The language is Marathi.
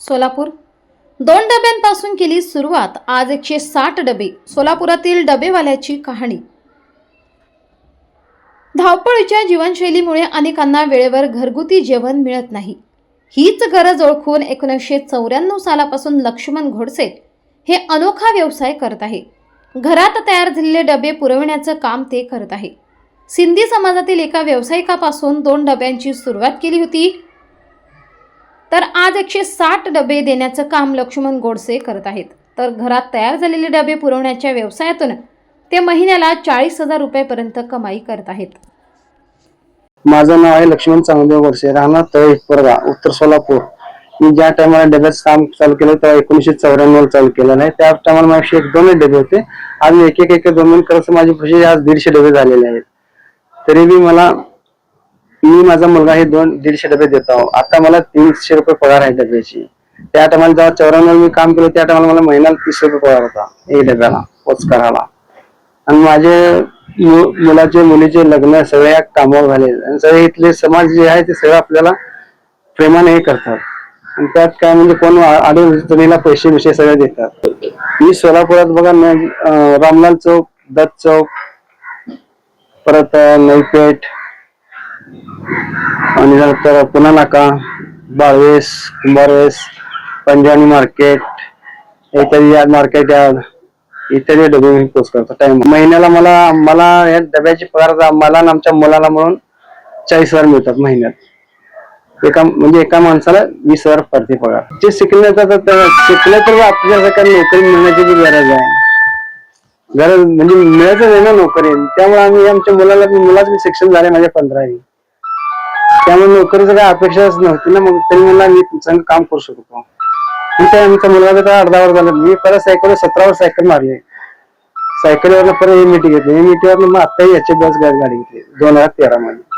सोलापूर. दोन डब्यांपासून केली सुरुवात आज एकशे साठ डबे सोलापुरातील डबेवाल्याची कहाणी. धावपळीच्या जीवनशैलीमुळे अनेकांना वेळेवर घरगुती जेवण मिळत नाही. हीच गरज ओळखून एकोणीसशे चौऱ्याण्णव सालापासून लक्ष्मण घोडसे हे अनोखा व्यवसाय करत आहे. घरात तयार झालेले डबे पुरविण्याचं काम ते करत आहे. सिंधी समाजातील एका व्यावसायिकापासून दोन डब्यांची सुरुवात केली होती. तर आज एकशे साठ डबे देण्याचं काम लक्ष्मण गोडसे करत आहेत. तर घरात तयार झालेले डबे पुरवण्याच्या व्यवसायातून ते महिन्याला चाळीस हजार रुपयापर्यंत कमाई करत आहेत. माझं नाव आहे लक्ष्मण चांगदेव गोडसे. राहणार तळे परगा उत्तर सोलापूर. मी ज्या टायमाला डब्याचं काम चालू केलं तेव्हा एकोणीसशे चौऱ्याण्णव चालू केलं नाही. त्या टायमाला माझे एक दोन डबे होते. आज एक एक एक दोन दोन करत माझी प्रोसेस आज दीडशे डबे झालेले आहेत. तरी बी मला मी माझा मुलगा हे दोन दीडशे डबे देतो. आता मला तीनशे रुपये पगार आहे डब्याची. त्या टायमाला जेव्हा चौऱ्याण्णव मी काम केलं त्या टायमाला मला महिन्याला तीस रुपये पगार होता एक डब्याला पोच करायला. आणि माझे मु- मुलाचे मुलीचे लग्न सगळ्या कामावर झाले. आणि सगळे इथले समाज जे आहे ते सगळं आपल्याला प्रेमाने हे करतात. आणि त्यात काय म्हणजे कोण अडचणीला पैसे विषय सगळे देतात. मी सोलापुरात बघा रामलाल चौक दत्त चौक परत नईपेठ आणि नंतर पुन्हा नाका. बाळवेस कुंभारवेस पंजानी मार्केट इत्यादी याद मार्केट याद इत्यादी डबे मी पोस्ट करतो. टाइम महिन्याला मला मला या डब्याची पगार मला आणि आमच्या मुलाला म्हणून चाळीस हजार मिळतात महिन्यात. एका म्हणजे एका माणसाला वीस हजार पडते पगार. जे शिकण्याचा तर शिकलं तर आपल्यासारख्या नोकरी मिळण्याची बी गरज आहे. गरज म्हणजे मिळतच आहे ना नोकरी. त्यामुळे आम्ही आमच्या मुलाला मुलाचं शिक्षण झाले माझ्या पंधरावी. त्यामुळे नोकरीचं काही अपेक्षाच नव्हती ना मग तरी मला मी तुमचं काम करू शकतो. आणि ते आमच्या तर अर्धा वर झालं. मी परत सायकल सतरा वर सायकल मारली. सायकलीवर परत एमईटी घेतली. एमईटीवर मग आता याची बस गाडी घेतली. दोन हजार तेरा मध्ये